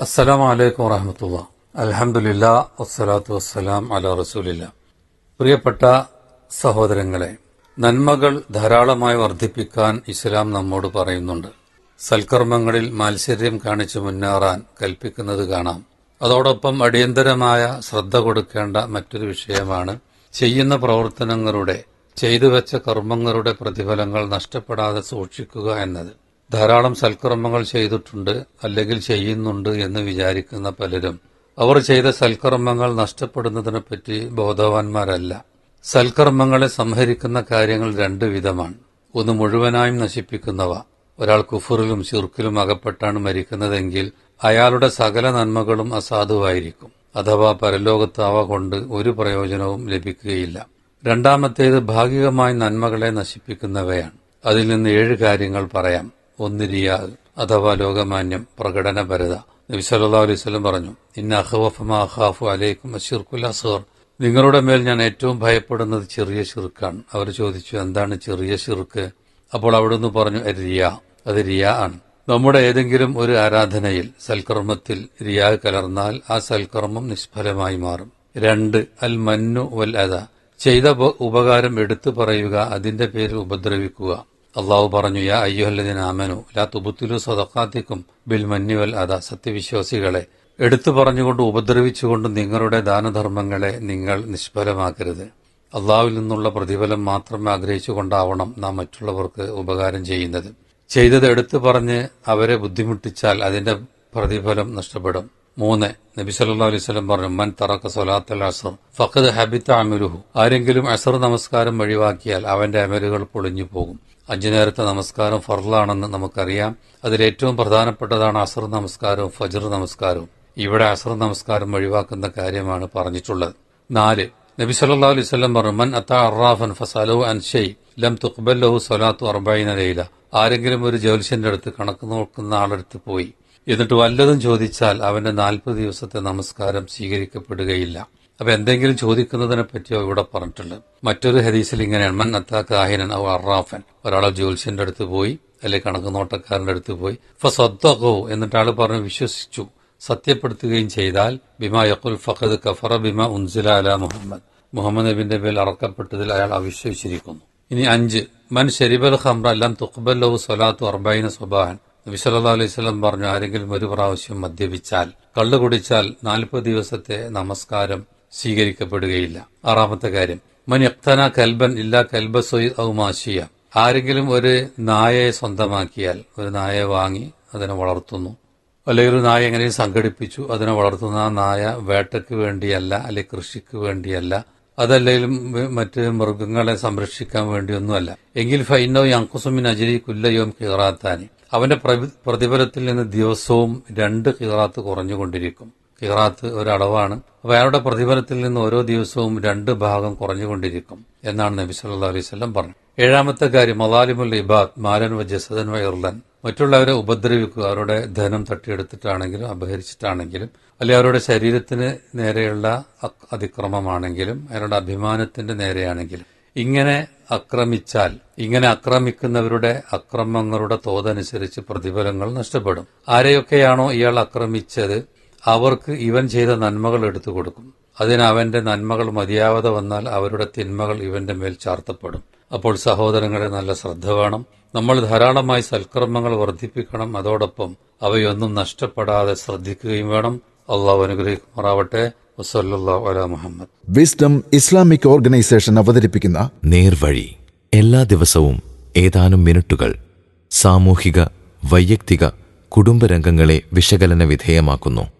അസ്സലാം വലൈക്കും വറഹമത്തുള്ള. അലഹമുല്ല വസ്സലാത്തു വസ്സലാം അല റസൂലില്ല. പ്രിയപ്പെട്ട സഹോദരങ്ങളെ നന്മകൾ ധാരാളമായി വർദ്ധിപ്പിക്കാൻ ഇസ്ലാം നമ്മോട് പറയുന്നുണ്ട്. സൽക്കർമ്മങ്ങളിൽ മാത്സര്യം കാണിച്ചു മുന്നേറാൻ കൽപ്പിക്കുന്നത് കാണാം. അതോടൊപ്പം അടിയന്തരമായ ശ്രദ്ധ കൊടുക്കേണ്ട മറ്റൊരു വിഷയമാണ് ചെയ്യുന്ന പ്രവർത്തനങ്ങളുടെ ചെയ്തു വെച്ച കർമ്മങ്ങളുടെ പ്രതിഫലങ്ങൾ നഷ്ടപ്പെടാതെ സൂക്ഷിക്കുക എന്നത്. ധാരാളം സൽക്കർമ്മങ്ങൾ ചെയ്തിട്ടുണ്ട് അല്ലെങ്കിൽ ചെയ്യുന്നുണ്ട് എന്ന് വിചാരിക്കുന്ന പലരും. അവർ ചെയ്ത സൽക്കർമ്മങ്ങൾ നഷ്ടപ്പെടുന്നതിനെപ്പറ്റി ബോധവാന്മാരല്ല. സൽക്കർമ്മങ്ങളെ സംഹരിക്കുന്ന കാര്യങ്ങൾ രണ്ടു വിധമാണ്. ഒന്ന് മുഴുവനായും നശിപ്പിക്കുന്നവ. ഒരാൾ കുഫറിലും ചുർക്കിലും അകപ്പെട്ടാണ് മരിക്കുന്നതെങ്കിൽ അയാളുടെ സകല നന്മകളും അസാധുവായിരിക്കും. അഥവാ പരലോകത്ത് അവ കൊണ്ട് ഒരു പ്രയോജനവും ലഭിക്കുകയില്ല. രണ്ടാമത്തേത് ഭാഗികമായി നന്മകളെ നശിപ്പിക്കുന്നവയാണ്. അതിൽ നിന്ന് ഏഴ് കാര്യങ്ങൾ പറയാം. ഒന്ന് റിയാ അഥവാ ലോകമാന്യം പ്രകടനപരത നബി സല്ലാ അലൈഹി വസല്ലം പറഞ്ഞു ഇന്ന അഖവഫമാ അഖാഫു അലൈക്കും അസ്ഗർ. നിങ്ങളുടെ മേൽ ഞാൻ ഏറ്റവും ഭയപ്പെടുന്നത് ചെറിയ ഷിർക്കാണ് അവർ ചോദിച്ചു എന്താണ് ചെറിയ ഷിർക്ക് അപ്പോൾ അവിടുന്ന് പറഞ്ഞു റിയ അത് റിയ ആണ്. നമ്മുടെ ഏതെങ്കിലും ഒരു ആരാധനയിൽ സൽക്കർമ്മത്തിൽ റിയാ കലർന്നാൽ ആ സൽക്കർമ്മം നിഷ്ഫലമായി മാറും. രണ്ട് അൽ മന്നു വൽ അത ചെയ്ത ഉപകാരം എടുത്തു പറയുക അതിന്റെ പേരിൽ ഉപദ്രവിക്കുക. അള്ളാഹു പറഞ്ഞു യാ അയ്യുഹല്ലദിന ആമനു ലാ തുബുത്തുലു സദക്കാത്തിക്കും ബിൽ മന്യുവൽ വൽ അത സത്യവിശ്വാസികളെ എടുത്തു പറഞ്ഞുകൊണ്ട് ഉപദ്രവിച്ചുകൊണ്ട് നിങ്ങളുടെ ദാനധർമ്മങ്ങളെ നിങ്ങൾ നിഷ്ഫലമാക്കരുത്. അള്ളാഹുവിൽ നിന്നുള്ള പ്രതിഫലം മാത്രം ആഗ്രഹിച്ചുകൊണ്ടാവണം നാം മറ്റുള്ളവർക്ക് ഉപകാരം ചെയ്യുന്നത്. ചെയ്തത് എടുത്തു പറഞ്ഞ് അവരെ ബുദ്ധിമുട്ടിച്ചാൽ അതിന്റെ പ്രതിഫലം നഷ്ടപ്പെടും. മൂന്ന് നബി സല്ലാ അലൈഹി വസല്ലം പറഞ്ഞു മൻ തറക്ക സൊലാത്തൽ അസർ ഫഖദ് ഹബിത്ത അമലുഹു. ആരെങ്കിലും അസർ നമസ്കാരം ഒഴിവാക്കിയാൽ അവന്റെ അമലുകൾ പൊളിഞ്ഞു പോകും അഞ്ചു നേരത്തെ നമസ്കാരം ഫർലാണെന്ന് നമുക്കറിയാം. അതിലേറ്റവും പ്രധാനപ്പെട്ടതാണ് അസർ നമസ്കാരവും ഫജർ നമസ്കാരവും. ഇവിടെ അസർ നമസ്കാരം ഒഴിവാക്കുന്ന കാര്യമാണ് പറഞ്ഞിട്ടുള്ളത്. നാല് നബി സല്ലല്ലാഹു അലൈഹി വസല്ലം പറഞ്ഞു മൻ അത്ത അറാഫൻ ഫസലോ അൻ ഷൈ ലം തുഖ്ബൽ സലാത്തു ലൈല. ആരെങ്കിലും ഒരു ജ്യോത്സ്യന്റെ അടുത്ത് കണക്ക് നോക്കുന്ന ആളടുത്ത് പോയി. എന്നിട്ട് വല്ലതും ചോദിച്ചാൽ അവന്റെ നാൽപ്പത് ദിവസത്തെ നമസ്കാരം സ്വീകരിക്കപ്പെടുകയില്ല. അപ്പൊ എന്തെങ്കിലും ചോദിക്കുന്നതിനെ പറ്റിയോ ഇവിടെ പറഞ്ഞിട്ടുണ്ട്. മറ്റൊരു ഹദീസിൽ ഇങ്ങനെയാണ്. മൻ കാഹിനൻ ഔ അറാഫൻ. ഒരാളെ ജ്യോത്സ്യന്റെ അടുത്ത് പോയി അല്ലെങ്കിൽ കണക്ക് നോട്ടക്കാരന്റെ അടുത്ത് പോയി. ഫസദ്ദഖു എന്നിട്ട് ആൾ പറഞ്ഞു വിശ്വസിച്ചു. സത്യപ്പെടുത്തുകയും ചെയ്താൽ ബിമ യഖുൽ ഫഖദ് കഫറ ബിമ ഉൻസില അല മുഹമ്മദ്. മുഹമ്മദ് നബിന്റെ പേരിൽ അറക്കപ്പെട്ടതിൽ അയാൾ അവിശ്വസിച്ചിരിക്കുന്നു. ഇനി അഞ്ച്. മൻ ഷെരിബൽ ഖംറ ലം തുഖ്ബല്ലഹു സ്വലാത്തു അർബൈന സുബാഹൻ. നബി സല്ലല്ലാഹു അലൈഹി സ്വലം പറഞ്ഞു ആരെങ്കിലും ഒരു പ്രാവശ്യം മദ്യപിച്ചാൽ കള്ളു കുടിച്ചാൽ നാൽപ്പത് ദിവസത്തെ നമസ്കാരം സ്വീകരിക്കപ്പെടുകയില്ല. ആറാമത്തെ കാര്യം. മൻ എഫ്തന കൽബൻ ഇല്ല കൽബ ഔ മാഷിയ ആരെങ്കിലും ഒരു നായയെ സ്വന്തമാക്കിയാൽ ഒരു നായയെ വാങ്ങി അതിനെ വളർത്തുന്നു. അല്ലെങ്കിൽ ഒരു നായ എങ്ങനെ സംഘടിപ്പിച്ചു അതിനെ വളർത്തുന്ന ആ നായ വേട്ടയ്ക്ക് വേണ്ടിയല്ല അല്ലെങ്കിൽ കൃഷിക്ക് വേണ്ടിയല്ല അതല്ലെങ്കിലും മറ്റ് മൃഗങ്ങളെ സംരക്ഷിക്കാൻ വേണ്ടിയൊന്നുമല്ല. എങ്കിൽ ഫൈനോ യങ്കുസുമിൻ അജരി കുല്ലയോം കിറാത്താനി അവന്റെ പ്രതി- പ്രതിഫലത്തിൽ നിന്ന് ദിവസവും രണ്ട് കിറാത്ത് കുറഞ്ഞുകൊണ്ടിരിക്കും. കിറാത്ത് ഒരളവാണ് അപ്പൊ അയാളുടെ പ്രതിഫലത്തിൽ നിന്ന് ഓരോ ദിവസവും രണ്ട് ഭാഗം കുറഞ്ഞുകൊണ്ടിരിക്കും എന്നാണ് നബി സല്ലല്ലാഹു അലൈഹി വസല്ലം പറഞ്ഞത്. ഏഴാമത്തെ കാര്യം മലാലിമുൽ ഇബാദ് മാലൻ വ ജസദൻ വ ഇർലൻ. മറ്റുള്ളവരെ ഉപദ്രവിക്കുക അവരുടെ ധനം തട്ടിയെടുത്തിട്ടാണെങ്കിലും അപഹരിച്ചിട്ടാണെങ്കിലും അല്ലെങ്കിൽ അവരുടെ ശരീരത്തിന് നേരെയുള്ള അതിക്രമമാണെങ്കിലും അവരുടെ അഭിമാനത്തിന്റെ നേരെയാണെങ്കിലും. ഇങ്ങനെ അക്രമിച്ചാൽ ഇങ്ങനെ ആക്രമിക്കുന്നവരുടെ അക്രമങ്ങളുടെ തോതനുസരിച്ച് പ്രതിഫലങ്ങൾ നഷ്ടപ്പെടും. ആരെയൊക്കെയാണോ ഇയാൾ ആക്രമിച്ചത് അവർക്ക് ഇവൻ ചെയ്ത നന്മകൾ എടുത്തു കൊടുക്കും. അതിന് അവന്റെ നന്മകൾ മതിയാവാതെ വന്നാൽ അവരുടെ തിന്മകൾ ഇവന്റെ മേൽ ചാർത്തപ്പെടും. അപ്പോൾ സഹോദരങ്ങളെ നല്ല ശ്രദ്ധ വേണം. നമ്മൾ ധാരാളമായി സൽക്കർമ്മങ്ങൾ വർദ്ധിപ്പിക്കണം. അതോടൊപ്പം അവയൊന്നും നഷ്ടപ്പെടാതെ ശ്രദ്ധിക്കുകയും വേണം. അള്ളാഹു അനുഗ്രഹിക്കുമാറാവട്ടെ. മുഹമ്മദ്. വിസ്ഡം ഇസ്ലാമിക് ഓർഗനൈസേഷൻ അവതരിപ്പിക്കുന്ന നേർവഴി. എല്ലാ ദിവസവും ഏതാനും മിനിറ്റുകൾ സാമൂഹിക വൈയക്തിക കുടുംബരംഗങ്ങളെ വിശകലന വിധേയമാക്കുന്നു.